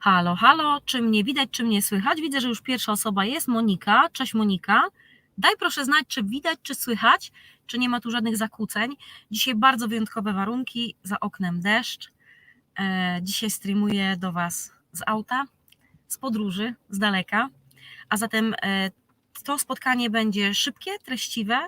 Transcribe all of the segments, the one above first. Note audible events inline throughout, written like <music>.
Halo, halo, czy mnie widać, czy mnie słychać? Widzę, że już pierwsza osoba jest, Monika. Cześć Monika. Daj proszę znać, czy widać, czy słychać, czy nie ma tu żadnych zakłóceń. Dzisiaj bardzo wyjątkowe warunki, za oknem deszcz. E, Dzisiaj streamuję do Was z auta, z podróży, z daleka. A zatem e, to spotkanie będzie szybkie, treściwe,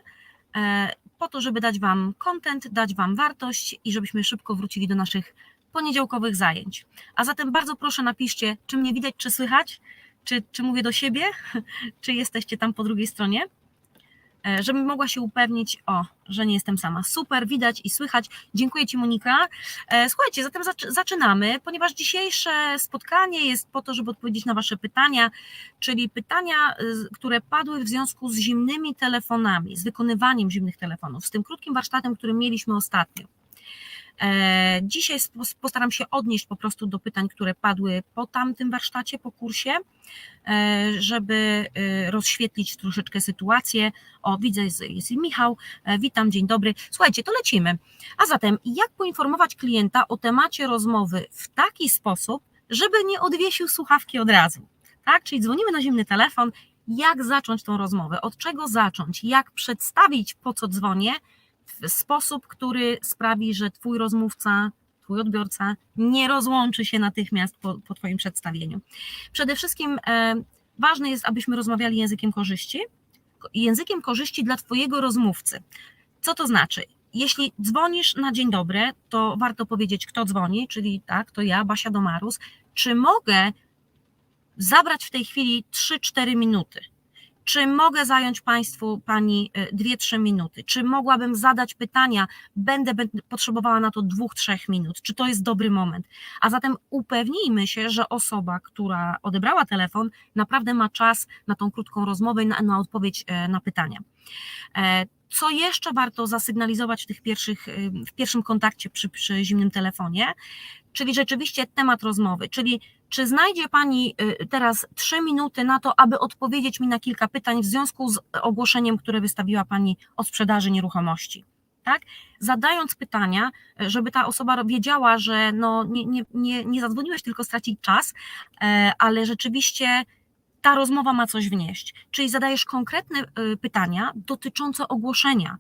e, po to, żeby dać Wam content, dać Wam wartość i żebyśmy szybko wrócili do naszych poniedziałkowych zajęć. A zatem bardzo proszę napiszcie, czy mnie widać, czy słychać, czy, czy mówię do siebie, <laughs> czy jesteście tam po drugiej stronie, e, żebym mogła się upewnić, o, że nie jestem sama. Super, widać i słychać. Dziękuję Ci, Monika. E, Słuchajcie, zatem zac- zaczynamy, ponieważ dzisiejsze spotkanie jest po to, żeby odpowiedzieć na Wasze pytania, czyli pytania, y, które padły w związku z zimnymi telefonami, z wykonywaniem zimnych telefonów, z tym krótkim warsztatem, który mieliśmy ostatnio. E, Dzisiaj postaram się odnieść po prostu do pytań, które padły po tamtym warsztacie, po kursie, e, żeby e, rozświetlić troszeczkę sytuację. O, widzę, jest, Michał. Witam, dzień dobry. Słuchajcie, to lecimy. A zatem, jak poinformować klienta o temacie rozmowy w taki sposób, żeby nie odwiesił słuchawki od razu? Tak, czyli dzwonimy na zimny telefon. Jak zacząć tą rozmowę? Od czego zacząć? Jak przedstawić, po co dzwonię? W sposób, który sprawi, że Twój rozmówca, Twój odbiorca nie rozłączy się natychmiast po, po Twoim przedstawieniu. Przede wszystkim e, ważne jest, abyśmy rozmawiali językiem korzyści, językiem korzyści dla Twojego rozmówcy. Co to znaczy? Jeśli dzwonisz na dzień dobry, to warto powiedzieć, kto dzwoni, czyli tak, to ja, Basia Domarus. Czy mogę zabrać w tej chwili 3-4 minuty? Czy mogę zająć Państwu Pani 2-3 minuty? Czy mogłabym zadać pytania? Będę, będę potrzebowała na to 2-3 minut. Czy to jest dobry moment? A zatem upewnijmy się, że osoba, która odebrała telefon, naprawdę ma czas na tą krótką rozmowę i na, na odpowiedź e, na pytania. E, Co jeszcze warto zasygnalizować w, tych pierwszych, e, w pierwszym kontakcie przy, przy zimnym telefonie? Czyli rzeczywiście temat rozmowy, czyli czy znajdzie Pani y, teraz trzy minuty na to, aby odpowiedzieć mi na kilka pytań w związku z ogłoszeniem, które wystawiła Pani o sprzedaży nieruchomości? Tak? Zadając pytania, y, żeby ta osoba wiedziała, że no nie, nie, nie, nie zadzwoniłeś tylko stracić czas, e, ale rzeczywiście ta rozmowa ma coś wnieść. Czyli zadajesz konkretne y, pytania dotyczące ogłoszenia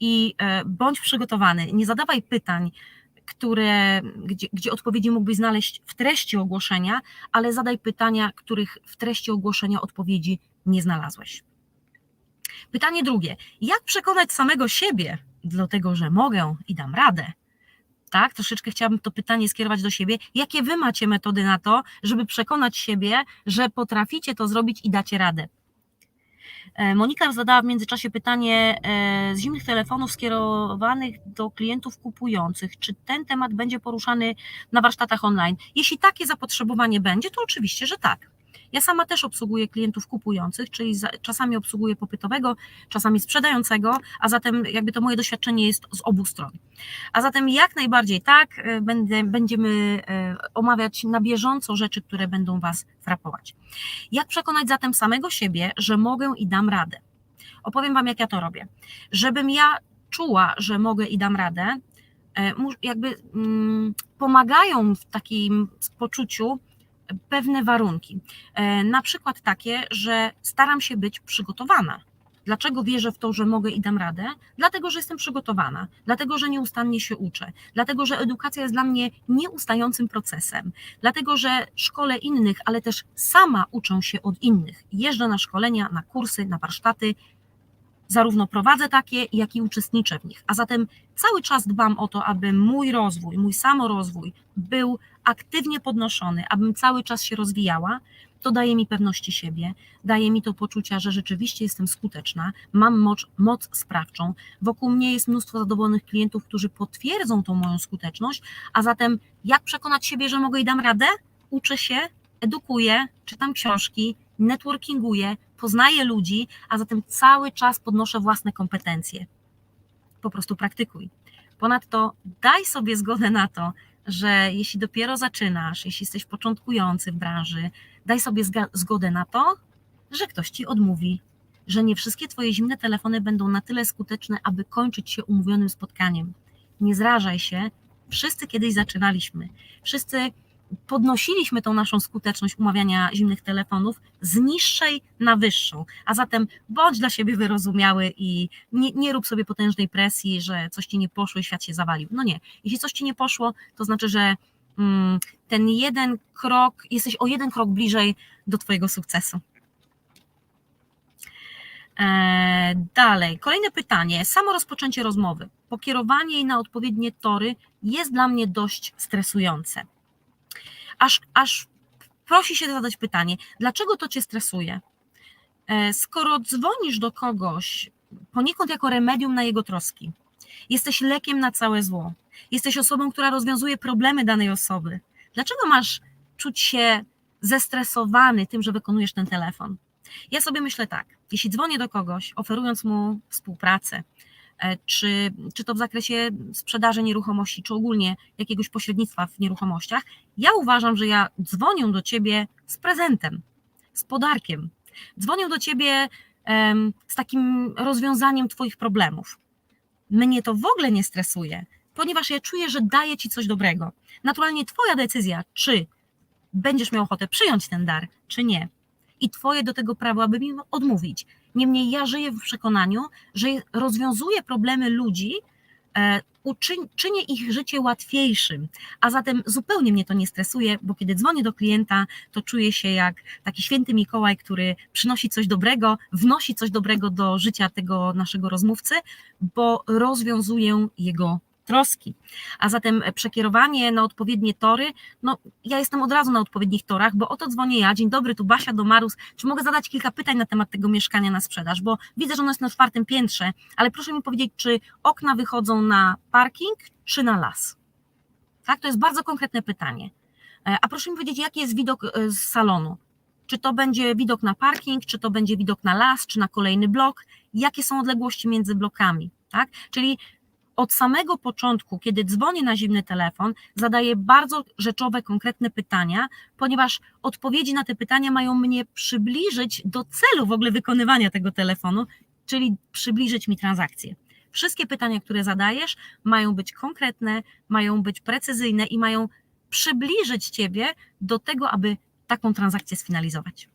i bądź przygotowany. Nie zadawaj pytań, które, gdzie, gdzie odpowiedzi mógłbyś znaleźć w treści ogłoszenia, ale zadaj pytania, których w treści ogłoszenia odpowiedzi nie znalazłeś. Pytanie drugie. Jak przekonać samego siebie do tego, że mogę i dam radę? Tak, troszeczkę chciałabym to pytanie skierować do siebie. Jakie wy macie metody na to, żeby przekonać siebie, że potraficie to zrobić i dacie radę? E, Monika zadała w międzyczasie pytanie e, z zimnych telefonów skierowanych do klientów kupujących. Czy ten temat będzie poruszany na warsztatach online? Jeśli takie zapotrzebowanie będzie, to oczywiście, że tak. Ja sama też obsługuję klientów kupujących, czyli za, czasami obsługuję popytowego, czasami sprzedającego, a zatem jakby to moje doświadczenie jest z obu stron. A zatem jak najbardziej tak, e, będę, będziemy e, omawiać na bieżąco rzeczy, które będą Was frapować. Jak przekonać zatem samego siebie, że mogę i dam radę? Opowiem Wam, jak ja to robię. Żebym ja czuła, że mogę i dam radę, mu- jakby mm, pomagają w takim poczuciu pewne warunki. E, Na przykład takie, że staram się być przygotowana. Dlaczego wierzę w to, że mogę i dam radę? Dlatego, że jestem przygotowana, dlatego, że nieustannie się uczę, dlatego, że edukacja jest dla mnie nieustającym procesem, dlatego, że szkole innych, ale też sama uczę się od innych. Jeżdżę na szkolenia, na kursy, na warsztaty, zarówno prowadzę takie, jak i uczestniczę w nich. A zatem cały czas dbam o to, aby mój rozwój, mój samorozwój był aktywnie podnoszony, abym cały czas się rozwijała. To daje mi pewności siebie, daje mi to poczucia, że rzeczywiście jestem skuteczna, mam moc, moc sprawczą. Wokół mnie jest mnóstwo zadowolonych klientów, którzy potwierdzą tą moją skuteczność, a zatem jak przekonać siebie, że mogę i dam radę? Uczę się, edukuję, czytam książki, networkinguję, poznaję ludzi, a zatem cały czas podnoszę własne kompetencje. Po prostu praktykuj. Ponadto daj sobie zgodę na to, że jeśli dopiero zaczynasz, jeśli jesteś początkujący w branży, daj sobie zgodę na to, że ktoś ci odmówi, że nie wszystkie twoje zimne telefony będą na tyle skuteczne, aby kończyć się umówionym spotkaniem. Nie zrażaj się, wszyscy kiedyś zaczynaliśmy. Wszyscy podnosiliśmy tą naszą skuteczność umawiania zimnych telefonów z niższej na wyższą. A zatem bądź dla siebie wyrozumiały i nie, nie rób sobie potężnej presji, że coś ci nie poszło i świat się zawalił. No nie. Jeśli coś ci nie poszło, to znaczy, że mm, ten jeden krok, jesteś o jeden krok bliżej do Twojego sukcesu. E, dalej, kolejne pytanie. Samo rozpoczęcie rozmowy, pokierowanie jej na odpowiednie tory jest dla mnie dość stresujące. Aż, aż prosi się zadać pytanie, dlaczego to cię stresuje? E, skoro dzwonisz do kogoś poniekąd jako remedium na jego troski, jesteś lekiem na całe zło, jesteś osobą, która rozwiązuje problemy danej osoby, dlaczego masz czuć się zestresowany tym, że wykonujesz ten telefon? Ja sobie myślę tak, jeśli dzwonię do kogoś, oferując mu współpracę, czy, czy to w zakresie sprzedaży nieruchomości, czy ogólnie jakiegoś pośrednictwa w nieruchomościach, ja uważam, że ja dzwonię do ciebie z prezentem, z podarkiem. Dzwonię do ciebie um, z takim rozwiązaniem Twoich problemów. Mnie to w ogóle nie stresuje, ponieważ ja czuję, że daję Ci coś dobrego. Naturalnie Twoja decyzja, czy będziesz miał ochotę przyjąć ten dar, czy nie i Twoje do tego prawo, aby mi odmówić. Niemniej ja żyję w przekonaniu, że rozwiązuję problemy ludzi, e, czynię ich życie łatwiejszym, a zatem zupełnie mnie to nie stresuje, bo kiedy dzwonię do klienta, to czuję się jak taki święty Mikołaj, który przynosi coś dobrego, wnosi coś dobrego do życia tego naszego rozmówcy, bo rozwiązuję jego troski. A zatem przekierowanie na odpowiednie tory, no ja jestem od razu na odpowiednich torach, bo oto dzwonię ja, dzień dobry, tu Basia Domarus, czy mogę zadać kilka pytań na temat tego mieszkania na sprzedaż, bo widzę, że ono jest na czwartym piętrze, ale proszę mi powiedzieć, czy okna wychodzą na parking, czy na las? Tak, to jest bardzo konkretne pytanie. E, a proszę mi powiedzieć, jaki jest widok e, z salonu? Czy to będzie widok na parking, czy to będzie widok na las, czy na kolejny blok? Jakie są odległości między blokami? Tak? Czyli od samego początku, kiedy dzwonię na zimny telefon, zadaję bardzo rzeczowe, konkretne pytania, ponieważ odpowiedzi na te pytania mają mnie przybliżyć do celu w ogóle wykonywania tego telefonu, czyli przybliżyć mi transakcję. Wszystkie pytania, które zadajesz, mają być konkretne, mają być precyzyjne i mają przybliżyć Ciebie do tego, aby taką transakcję sfinalizować.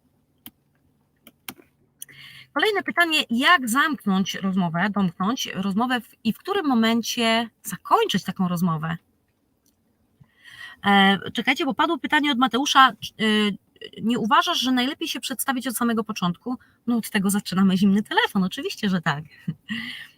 Kolejne pytanie, jak zamknąć rozmowę, domknąć rozmowę w, i w którym momencie zakończyć taką rozmowę? E, czekajcie, bo padło pytanie od Mateusza. E, nie uważasz, że najlepiej się przedstawić od samego początku? No od tego zaczynamy zimny telefon, oczywiście, że tak.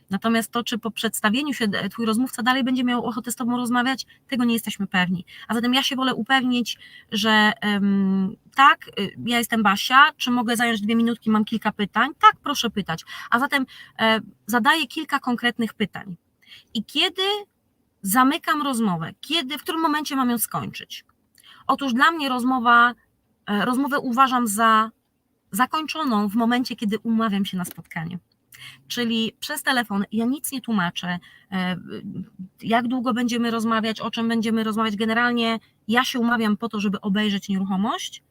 Natomiast to, czy po przedstawieniu się twój rozmówca dalej będzie miał ochotę z tobą rozmawiać, tego nie jesteśmy pewni. A zatem ja się wolę upewnić, że um, tak, y, ja jestem Basia, czy mogę zająć dwie minutki, mam kilka pytań? Tak, proszę pytać. A zatem e, zadaję kilka konkretnych pytań. I kiedy zamykam rozmowę, kiedy, w którym momencie mam ją skończyć? Otóż dla mnie rozmowa, e, rozmowę uważam za zakończoną w momencie, kiedy umawiam się na spotkanie. Czyli przez telefon ja nic nie tłumaczę, e, jak długo będziemy rozmawiać, o czym będziemy rozmawiać. Generalnie ja się umawiam po to, żeby obejrzeć nieruchomość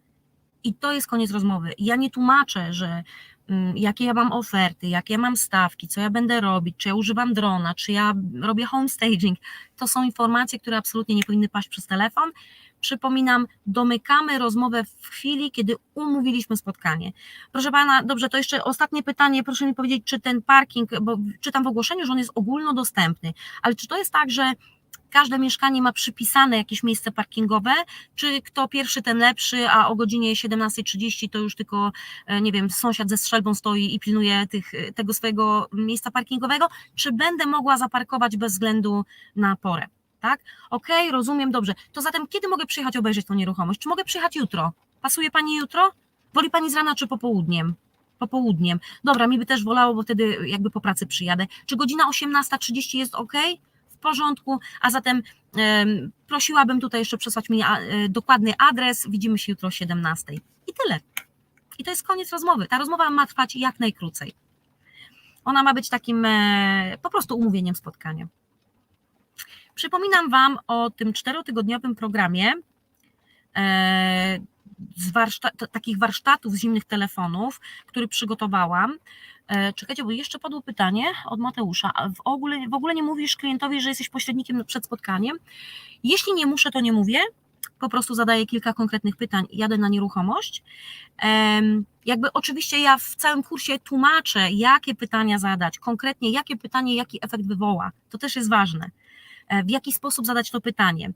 i to jest koniec rozmowy. Ja nie tłumaczę, że mm, jakie ja mam oferty, jakie ja mam stawki, co ja będę robić, czy ja używam drona, czy ja robię home staging. To są informacje, które absolutnie nie powinny paść przez telefon. Przypominam, domykamy rozmowę w chwili, kiedy umówiliśmy spotkanie. Proszę pana, dobrze, to jeszcze ostatnie pytanie. Proszę mi powiedzieć, czy ten parking, bo czytam w ogłoszeniu, że on jest ogólnodostępny, ale czy to jest tak, że każde mieszkanie ma przypisane jakieś miejsce parkingowe, czy kto pierwszy, ten lepszy, a o godzinie 17.30 to już tylko, e, nie wiem, sąsiad ze strzelbą stoi i pilnuje tych, e, tego swojego miejsca parkingowego, czy będę mogła zaparkować bez względu na porę? Tak? Okej, okay, rozumiem, dobrze. To zatem kiedy mogę przyjechać obejrzeć tą nieruchomość? Czy mogę przyjechać jutro? Pasuje Pani jutro? Woli Pani z rana czy popołudniem? Popołudniem. Dobra, mi by też wolało, bo wtedy jakby po pracy przyjadę. Czy godzina 18.30 jest ok? W porządku, a zatem prosiłabym tutaj jeszcze przesłać mi a, e, dokładny adres. Widzimy się jutro o 17.00. I tyle. I to jest koniec rozmowy. Ta rozmowa ma trwać jak najkrócej. Ona ma być takim e, po prostu umówieniem spotkania. Przypominam Wam o tym czterotygodniowym programie e, z warsztat, takich warsztatów zimnych telefonów, który przygotowałam. E, czekajcie, bo jeszcze padło pytanie od Mateusza. W ogóle, w ogóle nie mówisz klientowi, że jesteś pośrednikiem przed spotkaniem? Jeśli nie muszę, to nie mówię. po prostu zadaję kilka konkretnych pytań, jadę na nieruchomość. Jakby oczywiście ja w całym kursie tłumaczę, jakie pytania zadać, konkretnie jakie pytanie, jaki efekt wywoła. To też jest ważne. E, W jaki sposób zadać to pytanie.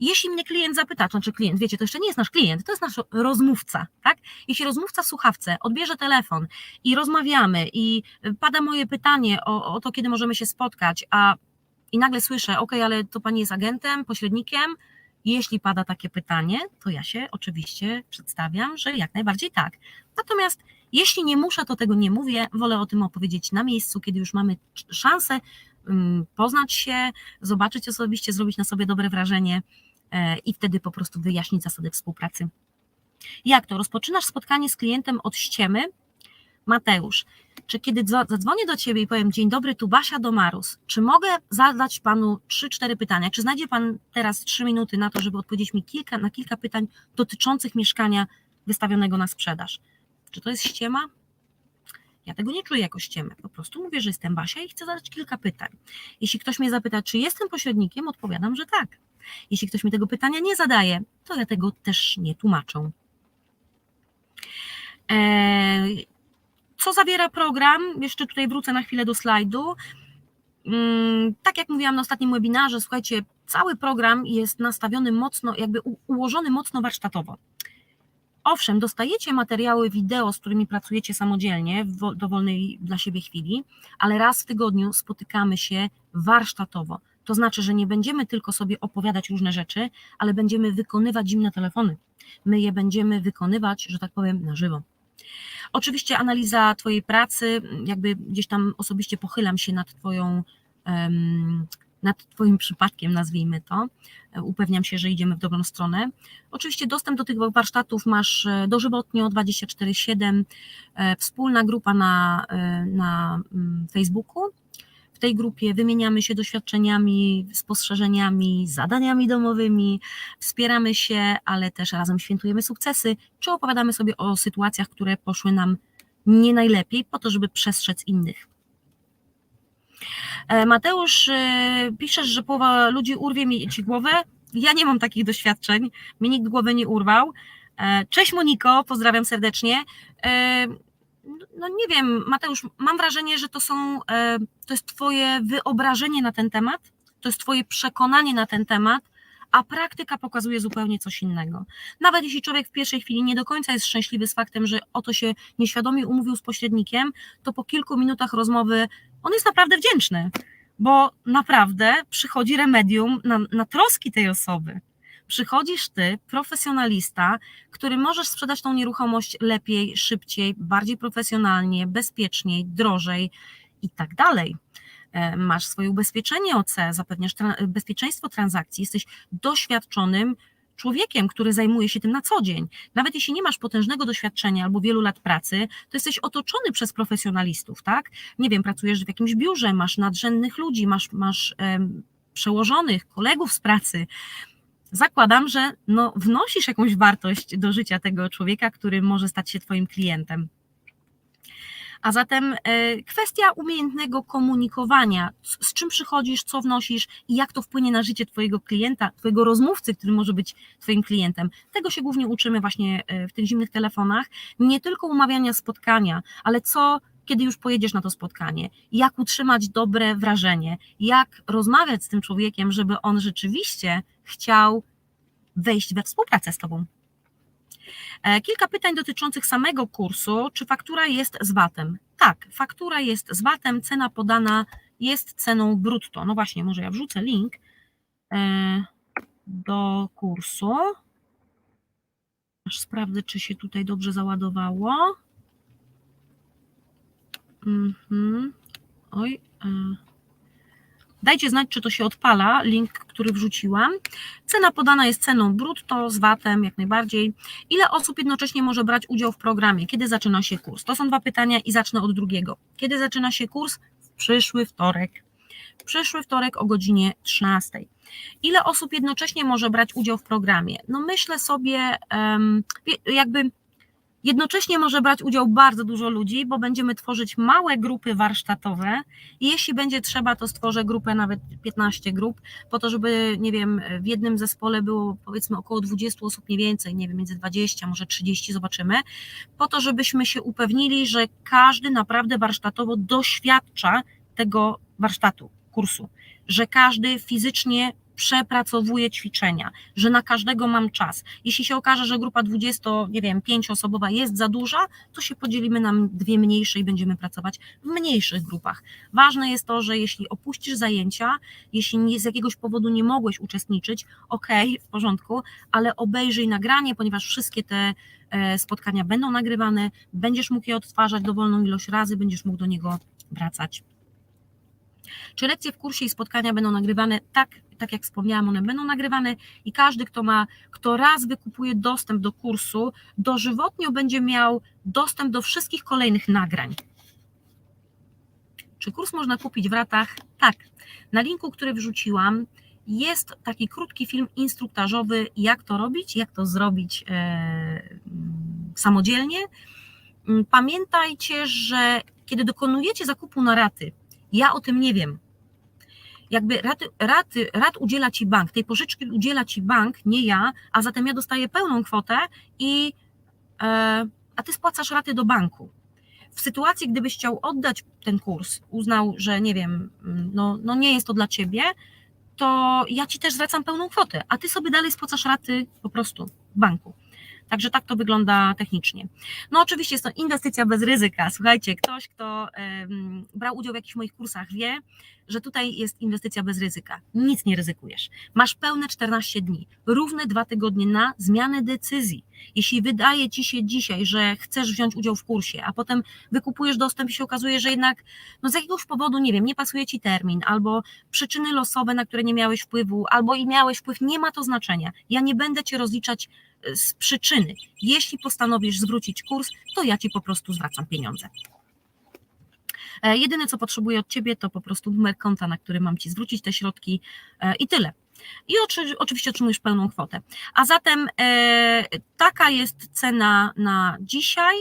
Jeśli mnie klient zapyta, to znaczy klient, wiecie, to jeszcze nie jest nasz klient, to jest nasz rozmówca, tak? Jeśli rozmówca w słuchawce odbierze telefon i rozmawiamy i pada moje pytanie o, o to, kiedy możemy się spotkać, a i nagle słyszę, ok, ale to pani jest agentem, pośrednikiem, jeśli pada takie pytanie, to ja się oczywiście przedstawiam, że jak najbardziej tak. Natomiast jeśli nie muszę, to tego nie mówię, wolę o tym opowiedzieć na miejscu, kiedy już mamy szansę poznać się, zobaczyć osobiście, zrobić na sobie dobre wrażenie e, i wtedy po prostu wyjaśnić zasady współpracy. Jak to? Rozpoczynasz spotkanie z klientem od ściemy? Mateusz, czy kiedy zadzwonię do Ciebie i powiem dzień dobry, tu Basia Domarus, czy mogę zadać Panu 3-4 pytania? Czy znajdzie Pan teraz 3 minuty na to, żeby odpowiedzieć mi kilka, na kilka pytań dotyczących mieszkania wystawionego na sprzedaż? Czy to jest ściema? Ja tego nie czuję jako ściemę. Po prostu mówię, że jestem Basia i chcę zadać kilka pytań. Jeśli ktoś mnie zapyta, czy jestem pośrednikiem, odpowiadam, że tak. Jeśli ktoś mi tego pytania nie zadaje, to ja tego też nie tłumaczę. Eee, co zawiera program? Jeszcze tutaj wrócę na chwilę do slajdu. Mm, Tak jak mówiłam na ostatnim webinarze, słuchajcie, cały program jest nastawiony mocno, jakby ułożony mocno warsztatowo. Owszem, dostajecie materiały wideo, z którymi pracujecie samodzielnie w dowolnej dla siebie chwili, ale raz w tygodniu spotykamy się warsztatowo. To znaczy, że nie będziemy tylko sobie opowiadać różne rzeczy, ale będziemy wykonywać zimne telefony. My je będziemy wykonywać, że tak powiem, na żywo. Oczywiście analiza Twojej pracy, jakby gdzieś tam osobiście pochylam się nad Twoją, nad Twoim przypadkiem, nazwijmy to. Upewniam się, że idziemy w dobrą stronę. Oczywiście dostęp do tych warsztatów masz dożywotnio 24-7, wspólna grupa na, na Facebooku. W tej grupie wymieniamy się doświadczeniami, spostrzeżeniami, zadaniami domowymi, wspieramy się, ale też razem świętujemy sukcesy, czy opowiadamy sobie o sytuacjach, które poszły nam nie najlepiej, po to, żeby przestrzec innych. Mateusz, piszesz, że połowa ludzi urwie mi ci głowę. Ja nie mam takich doświadczeń, mi nikt głowy nie urwał. Cześć Moniko, pozdrawiam serdecznie no nie wiem, Mateusz, mam wrażenie, że to są, to jest Twoje wyobrażenie na ten temat, to jest Twoje przekonanie na ten temat, a praktyka pokazuje zupełnie coś innego. Nawet jeśli człowiek w pierwszej chwili nie do końca jest szczęśliwy z faktem, że oto się nieświadomie umówił z pośrednikiem, to po kilku minutach rozmowy on jest naprawdę wdzięczny, bo naprawdę przychodzi remedium na, na troski tej osoby przychodzisz ty, profesjonalista, który możesz sprzedać tą nieruchomość lepiej, szybciej, bardziej profesjonalnie, bezpieczniej, drożej i tak dalej. Masz swoje ubezpieczenie OC, zapewniasz tra- bezpieczeństwo transakcji, jesteś doświadczonym człowiekiem, który zajmuje się tym na co dzień. Nawet jeśli nie masz potężnego doświadczenia albo wielu lat pracy, to jesteś otoczony przez profesjonalistów, tak? Nie wiem, pracujesz w jakimś biurze, masz nadrzędnych ludzi, masz, masz przełożonych, kolegów z pracy, zakładam, że no, wnosisz jakąś wartość do życia tego człowieka, który może stać się Twoim klientem. A zatem e, kwestia umiejętnego komunikowania, z czym przychodzisz, co wnosisz i jak to wpłynie na życie Twojego klienta, Twojego rozmówcy, który może być Twoim klientem. Tego się głównie uczymy właśnie w tych zimnych telefonach. Nie tylko umawiania spotkania, ale co kiedy już pojedziesz na to spotkanie, jak utrzymać dobre wrażenie, jak rozmawiać z tym człowiekiem, żeby on rzeczywiście chciał wejść we współpracę z Tobą. Kilka pytań dotyczących samego kursu. Czy faktura jest z VAT-em? Tak, faktura jest z VAT-em, cena podana jest ceną brutto. No właśnie, może ja wrzucę link do kursu. Aż sprawdzę, czy się tutaj dobrze załadowało. Mhm. Oj. Dajcie znać, czy to się odpala, link, który wrzuciłam. Cena podana jest ceną brutto, z VAT-em jak najbardziej. Ile osób jednocześnie może brać udział w programie? Kiedy zaczyna się kurs? To są dwa pytania i zacznę od drugiego. Kiedy zaczyna się kurs? W przyszły wtorek. W przyszły wtorek o godzinie 13. Ile osób jednocześnie może brać udział w programie? No myślę sobie, jakby Jednocześnie może brać udział bardzo dużo ludzi, bo będziemy tworzyć małe grupy warsztatowe i jeśli będzie trzeba, to stworzę grupę nawet 15 grup, po to, żeby, nie wiem, w jednym zespole było powiedzmy około 20 osób, nie więcej, nie wiem, między 20, może 30, zobaczymy, po to, żebyśmy się upewnili, że każdy naprawdę warsztatowo doświadcza tego warsztatu, kursu, że każdy fizycznie przepracowuję ćwiczenia, że na każdego mam czas. Jeśli się okaże, że grupa 20, nie wiem, 5 osobowa jest za duża, to się podzielimy na dwie mniejsze i będziemy pracować w mniejszych grupach. Ważne jest to, że jeśli opuścisz zajęcia, jeśli z jakiegoś powodu nie mogłeś uczestniczyć, ok, w porządku, ale obejrzyj nagranie, ponieważ wszystkie te e, spotkania będą nagrywane, będziesz mógł je odtwarzać dowolną ilość razy, będziesz mógł do niego wracać. Czy lekcje w kursie i spotkania będą nagrywane? Tak, tak jak wspomniałam, one będą nagrywane i każdy, kto ma, kto raz wykupuje dostęp do kursu, dożywotnio będzie miał dostęp do wszystkich kolejnych nagrań. Czy kurs można kupić w ratach? Tak. Na linku, który wrzuciłam, jest taki krótki film instruktażowy, jak to robić, jak to zrobić e, samodzielnie. Pamiętajcie, że kiedy dokonujecie zakupu na raty, ja o tym nie wiem. Jakby raty, raty, rat udziela ci bank, tej pożyczki udziela ci bank, nie ja, a zatem ja dostaję pełną kwotę i e, a ty spłacasz raty do banku. W sytuacji, gdybyś chciał oddać ten kurs, uznał, że nie wiem, no, no nie jest to dla ciebie, to ja ci też zwracam pełną kwotę, a ty sobie dalej spłacasz raty po prostu w banku. Także tak to wygląda technicznie. No oczywiście jest to inwestycja bez ryzyka. Słuchajcie, ktoś, kto brał udział w jakichś moich kursach wie, że tutaj jest inwestycja bez ryzyka. Nic nie ryzykujesz. Masz pełne 14 dni, równe dwa tygodnie na zmianę decyzji. Jeśli wydaje ci się dzisiaj, że chcesz wziąć udział w kursie, a potem wykupujesz dostęp i się okazuje, że jednak no z jakiegoś powodu, nie wiem, nie pasuje ci termin, albo przyczyny losowe, na które nie miałeś wpływu, albo i miałeś wpływ, nie ma to znaczenia. Ja nie będę cię rozliczać z przyczyny. Jeśli postanowisz zwrócić kurs, to ja ci po prostu zwracam pieniądze. E, jedyne, co potrzebuję od ciebie, to po prostu numer konta, na który mam ci zwrócić te środki e, i tyle. I oczywiście otrzymujesz pełną kwotę. A zatem e, taka jest cena na dzisiaj.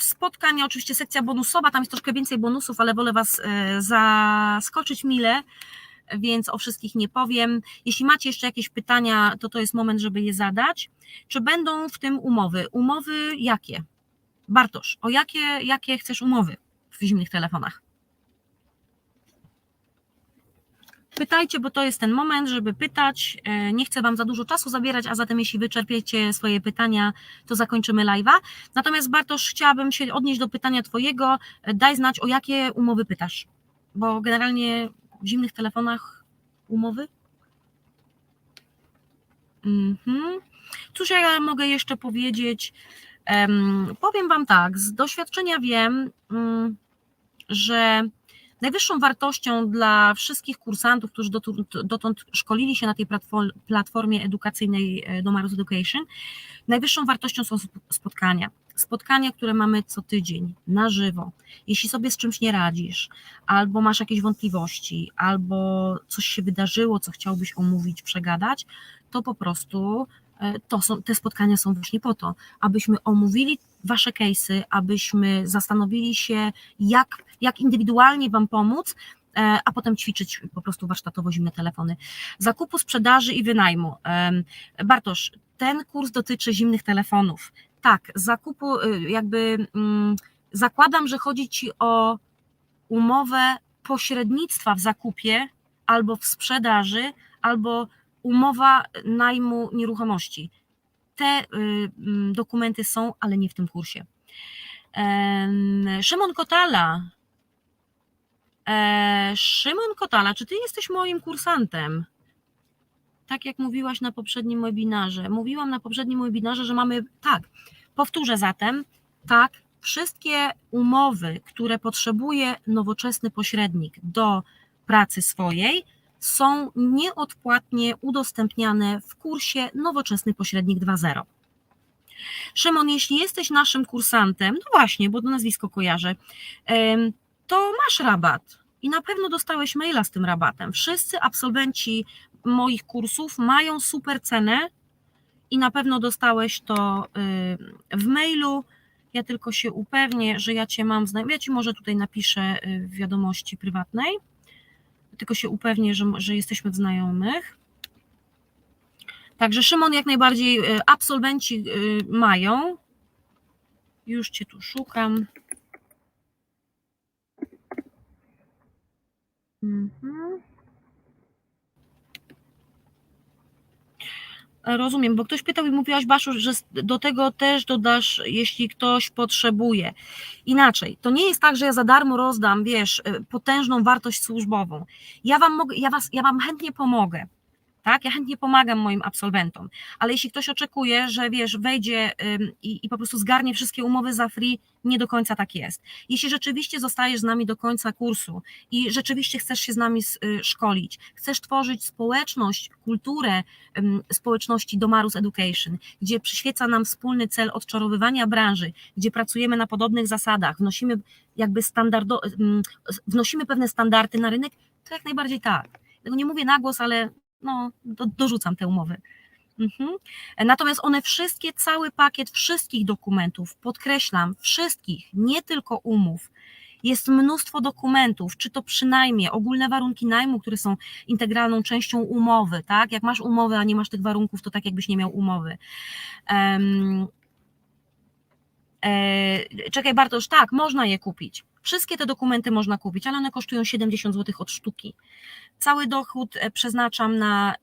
Spotkanie, oczywiście sekcja bonusowa, tam jest troszkę więcej bonusów, ale wolę Was zaskoczyć mile więc o wszystkich nie powiem. Jeśli macie jeszcze jakieś pytania, to to jest moment, żeby je zadać. Czy będą w tym umowy? Umowy jakie? Bartosz, o jakie, jakie chcesz umowy w zimnych telefonach? Pytajcie, bo to jest ten moment, żeby pytać. E, nie chcę Wam za dużo czasu zabierać, a zatem jeśli wyczerpiecie swoje pytania, to zakończymy live'a. Natomiast Bartosz, chciałabym się odnieść do pytania Twojego. E, daj znać, o jakie umowy pytasz, bo generalnie w zimnych telefonach umowy? Mhm. Cóż ja mogę jeszcze powiedzieć? Um, powiem Wam tak, z doświadczenia wiem, um, że najwyższą wartością dla wszystkich kursantów, którzy dotąd, dotąd szkolili się na tej platformie edukacyjnej e, Domarus Education, najwyższą wartością są spotkania spotkania, które mamy co tydzień na żywo. Jeśli sobie z czymś nie radzisz, albo masz jakieś wątpliwości, albo coś się wydarzyło, co chciałbyś omówić, przegadać, to po prostu e, to są, te spotkania są właśnie po to, abyśmy omówili Wasze case'y, abyśmy zastanowili się, jak, jak indywidualnie Wam pomóc, a potem ćwiczyć po prostu warsztatowo zimne telefony. Zakupu, sprzedaży i wynajmu. Bartosz, ten kurs dotyczy zimnych telefonów tak, zakupu, y, jakby mm, zakładam, że chodzi Ci o umowę pośrednictwa w zakupie albo w sprzedaży, albo umowa najmu nieruchomości. Te y, mm, dokumenty są, ale nie w tym kursie. Szymon Kotala. E, Szymon Kotala, czy ty jesteś moim kursantem? Tak jak mówiłaś na poprzednim webinarze. Mówiłam na poprzednim webinarze, że mamy tak, Powtórzę zatem, tak, wszystkie umowy, które potrzebuje nowoczesny pośrednik do pracy swojej, są nieodpłatnie udostępniane w kursie Nowoczesny Pośrednik 2.0. Szymon, jeśli jesteś naszym kursantem, no właśnie, bo to nazwisko kojarzę, to masz rabat i na pewno dostałeś maila z tym rabatem. Wszyscy absolwenci moich kursów mają super cenę i na pewno dostałeś to y, w mailu. Ja tylko się upewnię, że ja Cię mam znajomych. Ja Ci może tutaj napiszę y, w wiadomości prywatnej. Tylko się upewnię, że, że jesteśmy w znajomych. Także Szymon, jak najbardziej y, absolwenci mają. Już Cię tu szukam. Mhm. Rozumiem, bo ktoś pytał i mówiłaś, Baszu, że do tego też dodasz, jeśli ktoś potrzebuje. Inaczej, to nie jest tak, że ja za darmo rozdam, wiesz, y, potężną wartość służbową. Ja wam, mogę, ja was, ja wam chętnie pomogę. Tak, ja chętnie pomagam moim absolwentom, ale jeśli ktoś oczekuje, że wiesz, wejdzie i, i po prostu zgarnie wszystkie umowy za free, nie do końca tak jest. Jeśli rzeczywiście zostajesz z nami do końca kursu i rzeczywiście chcesz się z nami y, szkolić, chcesz tworzyć społeczność, kulturę społeczności Domarus Education, gdzie przyświeca nam wspólny cel odczarowywania branży, gdzie pracujemy na podobnych zasadach, wnosimy jakby standardo, wnosimy pewne standardy na rynek, to jak najbardziej tak. Nie mówię na głos, ale no, do, dorzucam te umowy. Mhm. Natomiast one wszystkie, cały pakiet wszystkich dokumentów, podkreślam, wszystkich, nie tylko umów, jest mnóstwo dokumentów, czy to przynajmniej ogólne warunki najmu, które są integralną częścią umowy, tak? Jak masz umowę, a nie masz tych warunków, to tak jakbyś nie miał umowy. Um, e, czekaj, Bartosz, tak, można je kupić. Wszystkie te dokumenty można kupić, ale one kosztują 70 zł od sztuki. Cały dochód e, przeznaczam na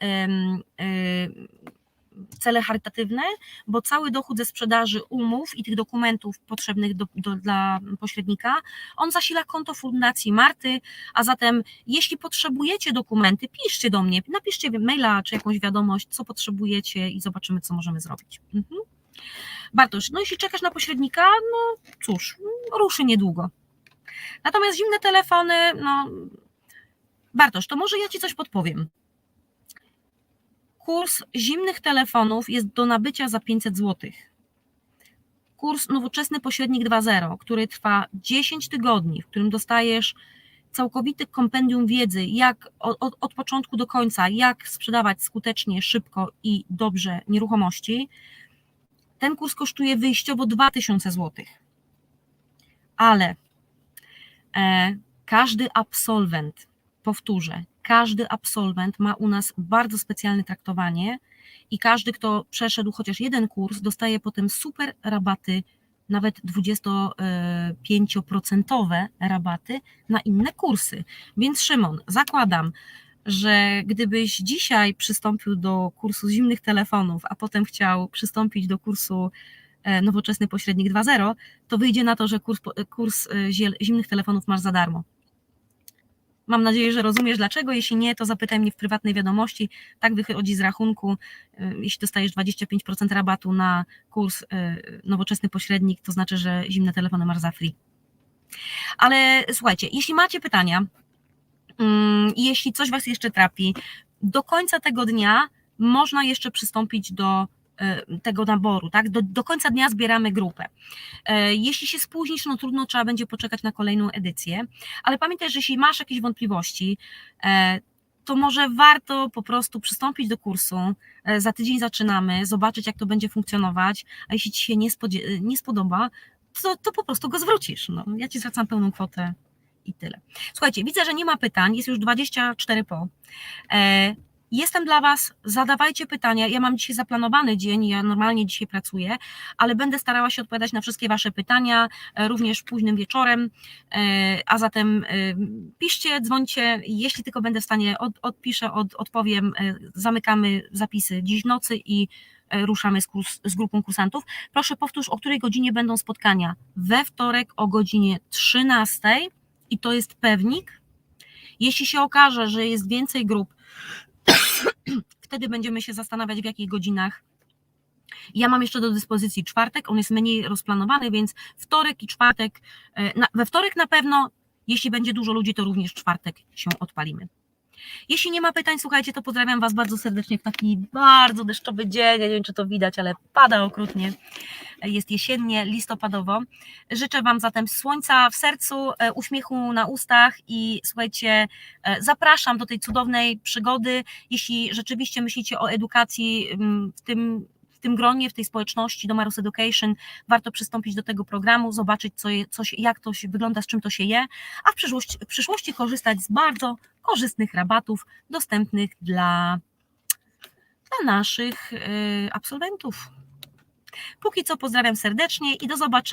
cele charytatywne, bo cały dochód ze sprzedaży umów i tych dokumentów potrzebnych do, do, dla pośrednika, on zasila konto Fundacji Marty, a zatem jeśli potrzebujecie dokumenty, piszcie do mnie, napiszcie maila czy jakąś wiadomość, co potrzebujecie i zobaczymy, co możemy zrobić. Mhm. Bartosz, no jeśli czekasz na pośrednika, no cóż, ruszy niedługo. Natomiast zimne telefony, no Bartosz, to może ja Ci coś podpowiem. Kurs zimnych telefonów jest do nabycia za 500 zł. Kurs Nowoczesny Pośrednik 2.0, który trwa 10 tygodni, w którym dostajesz całkowity kompendium wiedzy, jak od, od początku do końca, jak sprzedawać skutecznie, szybko i dobrze nieruchomości. Ten kurs kosztuje wyjściowo 2000 zł. Ale e, każdy absolwent, powtórzę, każdy absolwent ma u nas bardzo specjalne traktowanie i każdy, kto przeszedł chociaż jeden kurs, dostaje potem super rabaty, nawet 25% rabaty na inne kursy. Więc Szymon, zakładam, że gdybyś dzisiaj przystąpił do kursu zimnych telefonów, a potem chciał przystąpić do kursu e, Nowoczesny Pośrednik 2.0, to wyjdzie na to, że kurs, kurs e, zimnych telefonów masz za darmo. Mam nadzieję, że rozumiesz dlaczego. Jeśli nie, to zapytaj mnie w prywatnej wiadomości. Tak wychodzi z rachunku. Y, jeśli dostajesz 25% rabatu na kurs y, nowoczesny pośrednik, to znaczy, że zimne telefony masz za free. Ale słuchajcie, jeśli macie pytania, mm, jeśli coś Was jeszcze trapi, do końca tego dnia można jeszcze przystąpić do tego naboru, tak? Do, do końca dnia zbieramy grupę. E, jeśli się spóźnisz, no trudno, trzeba będzie poczekać na kolejną edycję, ale pamiętaj, że jeśli masz jakieś wątpliwości, e, to może warto po prostu przystąpić do kursu. Za tydzień zaczynamy, zobaczyć, jak to będzie funkcjonować, a jeśli ci się nie, nie spodoba, to, to po prostu go zwrócisz. No, ja ci zwracam pełną kwotę i tyle. Słuchajcie, widzę, że nie ma pytań, jest już 24 po. Jestem dla Was, zadawajcie pytania. Ja mam dzisiaj zaplanowany dzień, ja normalnie dzisiaj pracuję, ale będę starała się odpowiadać na wszystkie Wasze pytania, e, również późnym wieczorem. E, a zatem e, piszcie, dzwońcie, jeśli tylko będę w stanie, od, odpiszę, od, odpowiem. Zamykamy zapisy dziś nocy i ruszamy z, kurs, z grupą kursantów. Proszę powtórz, o której godzinie będą spotkania? We wtorek o godzinie 13 i to jest pewnik. Jeśli się okaże, że jest więcej grup, Wtedy będziemy się zastanawiać, w jakich godzinach. Ja mam jeszcze do dyspozycji czwartek, on jest mniej rozplanowany, więc wtorek i czwartek, e, we wtorek na pewno, jeśli będzie dużo ludzi, to również czwartek się odpalimy. Jeśli nie ma pytań, słuchajcie, to pozdrawiam Was bardzo serdecznie w taki bardzo deszczowy dzień. Nie wiem, czy to widać, ale pada okrutnie. Jest jesiennie, listopadowo. Życzę Wam zatem słońca w sercu, e, uśmiechu na ustach i słuchajcie, e, zapraszam do tej cudownej przygody. Jeśli rzeczywiście myślicie o edukacji mm, w tym tym gronie, w tej społeczności do Maros Education warto przystąpić do tego programu, zobaczyć co, je, co się, jak to się wygląda, z czym to się je, a w przyszłości, w przyszłości korzystać z bardzo korzystnych rabatów dostępnych dla, dla naszych y, absolwentów. Póki co pozdrawiam serdecznie i do zobaczenia.